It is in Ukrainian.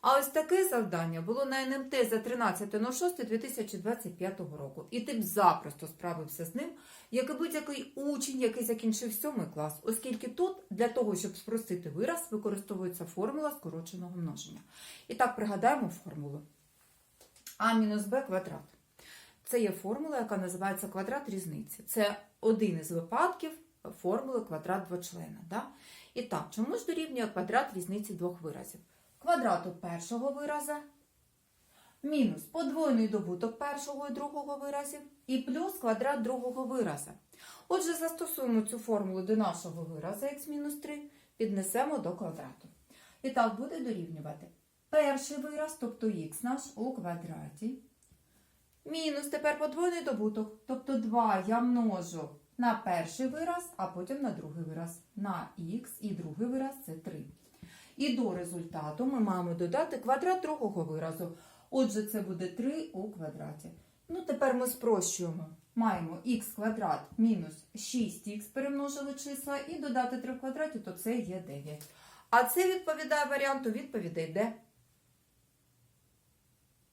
А ось таке завдання було на НМТ за 13.06.2025 року. І ти б запросто справився з ним, як і будь-який учень, який закінчив 7 клас, оскільки тут для того, щоб спростити вираз, використовується формула скороченого множення. І так пригадаємо формулу. А мінус Б квадрат. Це є формула, яка називається квадрат різниці. Це один із випадків формули квадрат двочлена. Да? І так, чому ж дорівнює квадрат різниці двох виразів? Квадрату першого вираза мінус подвоєний добуток першого і другого виразів і плюс квадрат другого вираза. Отже, застосуємо цю формулу до нашого вираза х-3, піднесемо до квадрату. І так буде дорівнювати перший вираз, тобто х наш у квадраті. Мінус тепер подвоєний добуток, тобто 2 я множу на перший вираз, а потім на другий вираз. На х і другий вираз це 3. І до результату ми маємо додати квадрат другого виразу. Отже, це буде 3 у квадраті. Ну, тепер ми спрощуємо. Маємо х квадрат мінус 6х перемножили числа і додати 3 в квадраті, то це є 9. А це відповідає варіанту відповідей Д.